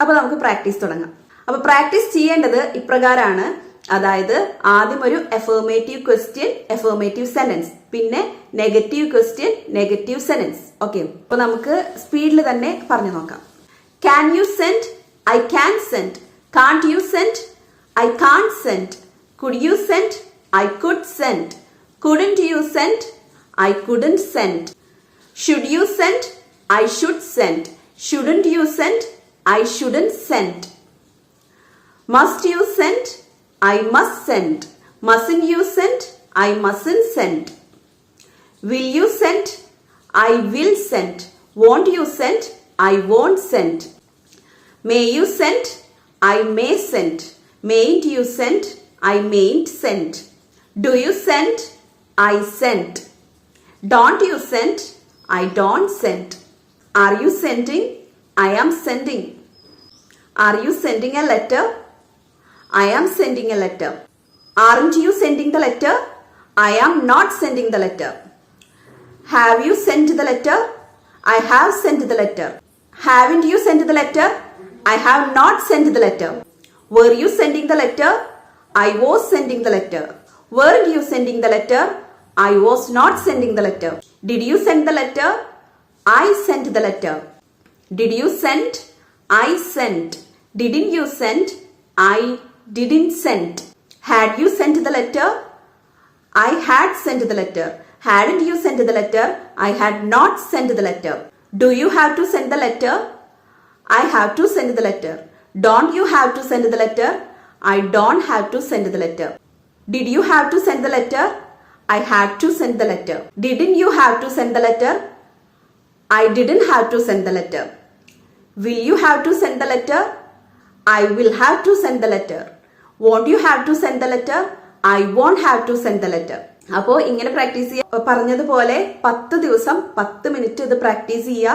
അപ്പൊ നമുക്ക് പ്രാക്ടീസ് തുടങ്ങാം. അപ്പൊ പ്രാക്ടീസ് ചെയ്യേണ്ടത് ഇപ്രകാരമാണ് അതായത് ആദ്യം ഒരു എഫേർമേറ്റീവ് ക്വസ്റ്റ്യൻ എഫേർമേറ്റീവ് സെന്റൻസ് പിന്നെ negative question negative sentence okay അപ്പൊ നമുക്ക് സ്പീഡിൽ തന്നെ പറഞ്ഞു നോക്കാം. Can you send I can send can't you send I can't send could you send I could send couldn't you send I couldn't send should you send I should send shouldn't you send I shouldn't send. Must you send? I must send. Mustn't you send? I mustn't send. Will you send? I will send. Won't you send? I won't send. May you send? I may send. Mayn't you send? I mayn't send. Do you send? I sent. Don't you send? I don't send. Are you sending? I am sending. Are you sending a letter? I am sending a letter. Aren't you sending the letter? I am not sending the letter. Have you sent the letter? I have sent the letter. Haven't you sent the letter? I have not sent the letter. Were you sending the letter? I was sending the letter. Weren't you sending the letter? I was not sending the letter. Did you send the letter? I sent the letter. Did you send? I sent. Didn't you send? I didn't send. Had you sent the letter? I had sent the letter. Hadn't you sent the letter? I had not sent the letter. Do you have to send the letter? I have to send the letter. Don't you have to send the letter? I don't have to send the letter. Did you have to send the letter? I had to send the letter. Didn't you have to send the letter? I didn't have to send the letter. Will you have to send the letter? I will have to send the letter. Won't you have to send the letter? I won't have to send the letter. അപ്പോൾ ഇങ്ങനെ practice ചെയ്യുക പറഞ്ഞതുപോലെ പത്ത് ദിവസം പത്ത് minute ഇത് practice ചെയ്യുക